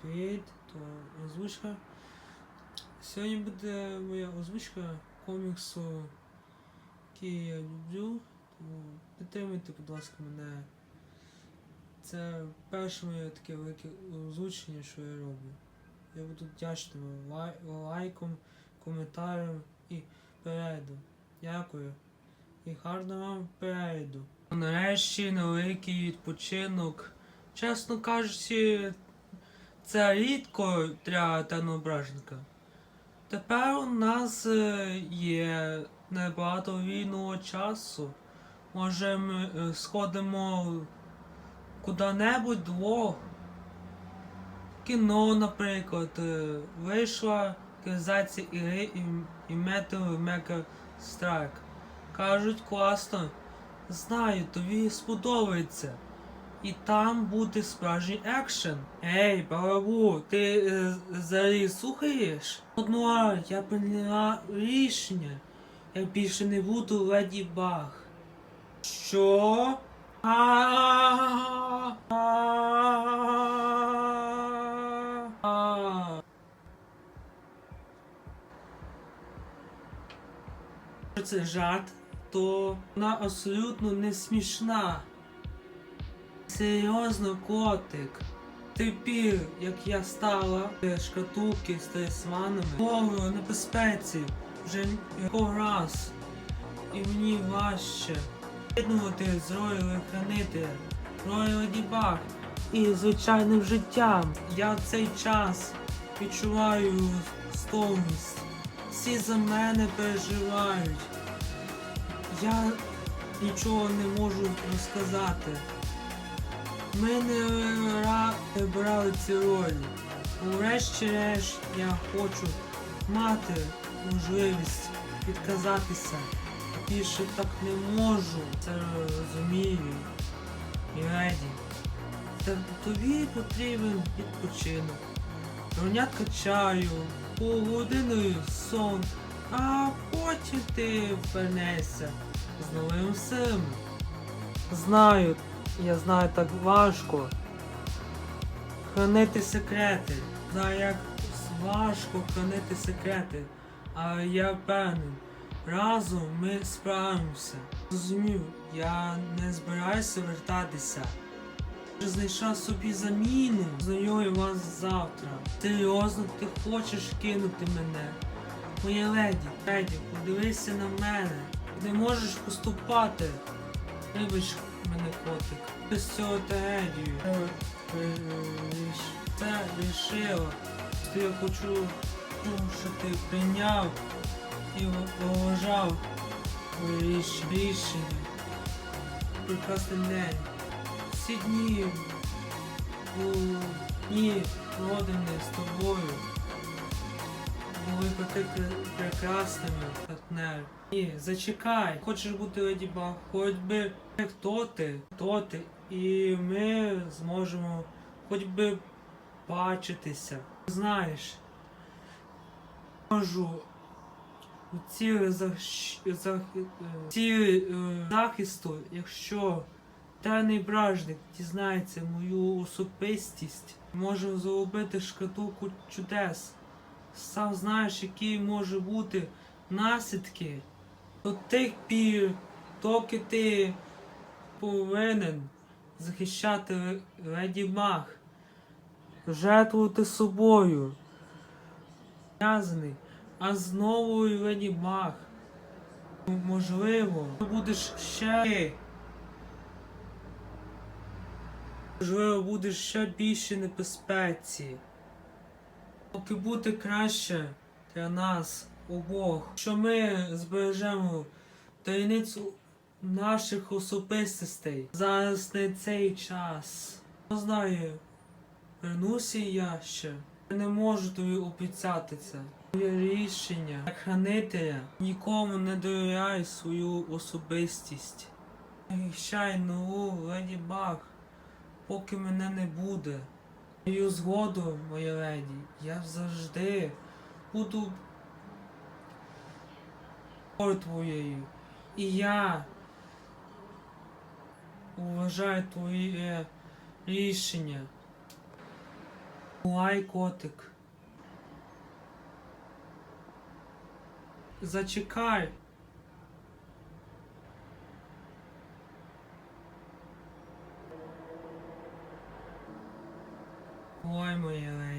Привіт, то озвучка. Сьогодні буде моя озвучка коміксу, який я люблю. Тому підтримуйте, будь ласка, мене. Це перше моє таке велике озвучення, що я роблю. Я буду вдячним лай- лайком, коментарем і переглядом. Дякую. І гарного вам перегляду. Нарешті невеликий відпочинок. Чесно кажучи, це рідко для тернображника. Тепер у нас е, є небагато вільного часу. Може ми е, сходимо куди-небудь двох. Кіно, наприклад, е, вийшла реалізація ігри і, і Metal Mega Strike. Кажуть, класно. Знаю, тобі сподобається. І там буде справжній екшен. Ей, балабу, ти е, взагалі слухаєш? Одно, я прийняла рішення. Я більше не буду леді баг. Що? Це жарт, то вона абсолютно не смішна. Серйозно, котик. Тепер, як я стала е, шкатулки з талісманами, Богу на безпеці вже якого раз. І мені важче єднувати з рою хранителя, рою Ладібак і звичайним життям. Я в цей час відчуваю стомність. Всі за мене переживають. Я нічого не можу розказати. Ми не ра- брали ці ролі. Врешті-решт я хочу мати можливість відказатися. Більше так не можу. Це розумію. І леді. Та тобі потрібен відпочинок. Бронятка чаю, полудиною сон, а потім ти впевнешся з новим силами. Знаю, я знаю так важко. Хранити секрети. Знаю, як важко хранити секрети. Але я впевнений, разом ми справимося. Зрозумів, я не збираюся вертатися. Вже знайшла собі заміну. Знайомлю вас завтра. Серйозно, ти хочеш кинути мене? Моя леді, леді, подивися на мене. Не можеш поступати. Вибач мене котик. Ти з цього трагедію. Це рішила. Що я хочу, ну, що ти прийняв і поважав рішення. Прекрасний день. Всі дні були дні проведені з тобою. Були таки прекрасними, партнер. Ні, зачекай, хочеш бути леді Баг, хоч би хто ти, хто ти, і ми зможемо хоч би бачитися. Знаєш, можу у цілі защ... за... е, цілі, е, захисту, якщо Тайний бражник дізнається мою особистість, може заробити шкатулку чудес. Сам знаєш, які може бути наслідки. До тих пір, доки ти повинен захищати Ле- леді Мах, жертвувати собою. Зв'язаний, а з новою леді Мах. Можливо, ти будеш ще. Можливо, будеш ще більше небезпеці. Поки буде краще для нас обох, що ми збережемо таємницю наших особистостей. Зараз не цей час. Хто знає, вернуся я ще. Не можу тобі обіцяти це. Моє рішення як хранителя нікому не довіряй свою особистість. Захищай нову леді Баг поки мене не буде. Мою згоду, моя леді, я завжди буду твоєю. І я вважаю твоє рішення. Лай котик. Зачекай. Ой, моя леді.